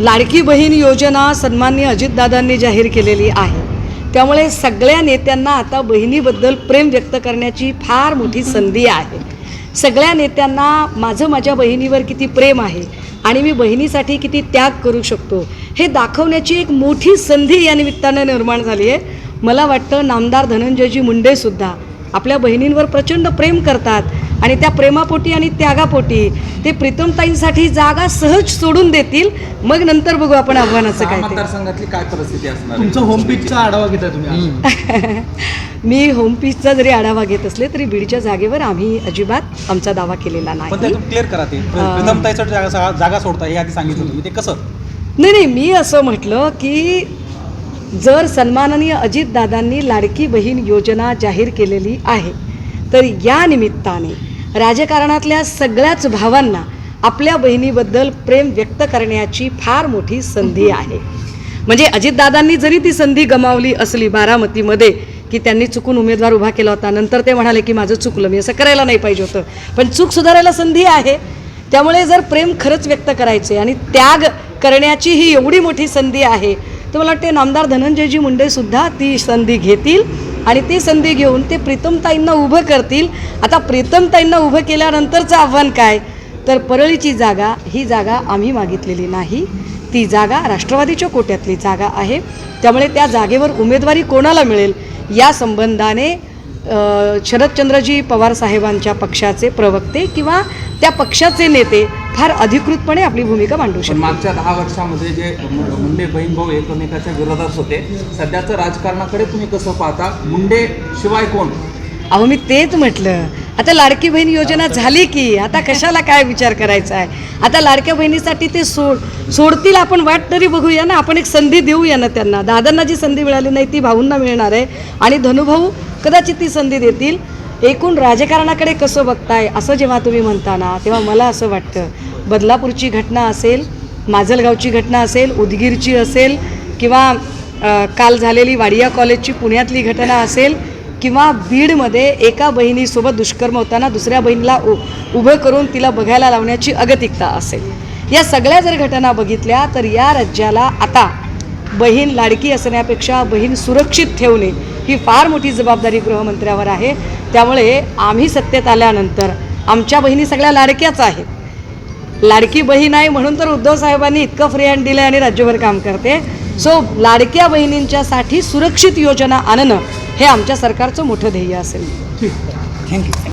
लाडकी बहीण योजना सन्माननीय अजितदादांनी जाहीर केलेली आहे. त्यामुळे सगळ्या नेत्यांना आता बहिणीबद्दल प्रेम व्यक्त करण्याची फार मोठी संधी आहे. सगळ्या नेत्यांना माझं माझ्या बहिणीवर किती प्रेम आहे आणि मी बहिणीसाठी किती त्याग करू शकतो हे दाखवण्याची एक मोठी संधी या निमित्तानं निर्माण झाली आहे. मला वाटतं नामदार धनंजयजी मुंडेसुद्धा आपल्या बहिणींवर प्रचंड प्रेम करतात. आणि त्या प्रेमापोटी आणि त्यागापोटी ते प्रीतमताईंसाठी जागा सहज सोडून देतील. मग नंतर बघू आपण आव्हानाचं काय मतदारसंघातली काय परिस्थिती असणार आहे? तुमचं होम पिचचा आढावा घेताय तुम्ही. मी होमपीसचा जरी आढावा घेत असले तरी बीडच्या जागेवर आम्ही अजिबात आमचा दावा केलेला पण नाही त्यातून क्लिअर करा ते. प्रीतमताईसाठी जागा जागा सोडता हे आधी सांगितलं तुम्ही. ते कसं? नाही नाही मी असं म्हटलं की जर सन्माननीय अजितदादांनी लाडकी बहीण योजना जाहीर केलेली आहे तर या निमित्ताने राजकारणातल्या सगळ्याच भावांना आपल्या बहिणीबद्दल प्रेम व्यक्त करण्याची फार मोठी संधी आहे. म्हणजे अजितदादांनी जरी ती संधी गमावली असली बारामतीमध्ये की त्यांनी चुकून उमेदवार उभा केला होता नंतर ते म्हणाले की माझं चुकलं मी असं करायला नाही पाहिजे होतं. पण चूक सुधारायला संधी आहे. त्यामुळे जर प्रेम खरंच व्यक्त करायचे आणि त्याग करण्याची ही एवढी मोठी संधी आहे तर मला वाटते नामदार धनंजयजी मुंडेसुद्धा ती संधी घेतील. आणि ती संधी घेऊन ते प्रीतमताईंना उभं करतील. आता प्रीतमताईंना उभं केल्यानंतरचं आव्हान काय? तर परळीची जागा ही जागा आम्ही मागितलेली नाही. ती जागा राष्ट्रवादीच्या कोट्यातली जागा आहे. त्यामुळे त्या जागेवर उमेदवारी कोणाला मिळेल? या संबंधाने शरदचंद्रजी पवार साहेबांच्या पक्षाचे प्रवक्ते किंवा त्या पक्षाचे नेते फार अधिकृतपणे आपली भूमिका मांडू शकतात. मागच्या दहा वर्षामध्ये जे मुंडे बहीण भाऊ एकमेकाच्या विरोधात होते सध्याचं राजकारणाकडे तुम्ही कसं पाहता? मुंडे शिवाय कोण? अहो मी तेच म्हटलं. आता लाडकी बहीण योजना झाली की आता कशाला काय विचार करायचा आहे आता लाडक्या बहिणीसाठी ते सोड सोडतील आपण वाट तरी बघूया ना. आपण एक संधी देऊया ना त्यांना. दादांना जी संधी मिळाली नाही ती भाऊंना मिळणार आहे. आणि धनुभाऊ कदाचित ती संधी देतील. एकूण राजकारणाकडे कसं बघताय असं जेव्हा तुम्ही म्हणता ना तेव्हा मला असं वाटतं. बदलापूरची घटना असेल माजलगावची घटना असेल उदगीरची असेल किंवा काल झालेली वाडिया कॉलेजची पुण्यातली घटना असेल किंवा बीडमध्ये एका बहिणीसोबत दुष्कर्म होताना दुसऱ्या बहिणीला उ उभं करून तिला बघायला लावण्याची अगतिकता असेल. या सगळ्या जर घटना बघितल्या तर या राज्याला आता बहीण लाडकी असण्यापेक्षा बहीण सुरक्षित ठेवणे ही फार मोठी जबाबदारी गृहमंत्र्यावर आहे. त्यामुळे आम्ही सत्तेत आल्यानंतर आमच्या बहिणी सगळ्या लाडक्याच आहेत. लाडकी बहीण आहे म्हणून तर उद्धव साहेबांनी इतकं फ्री हँड दिलं आणि राज्यभर काम करते. सो लाडक्या बहिणींच्यासाठी सुरक्षित योजना आणणं हे आमच्या सरकारचं मोठं ध्येय असेल. थँक्यू.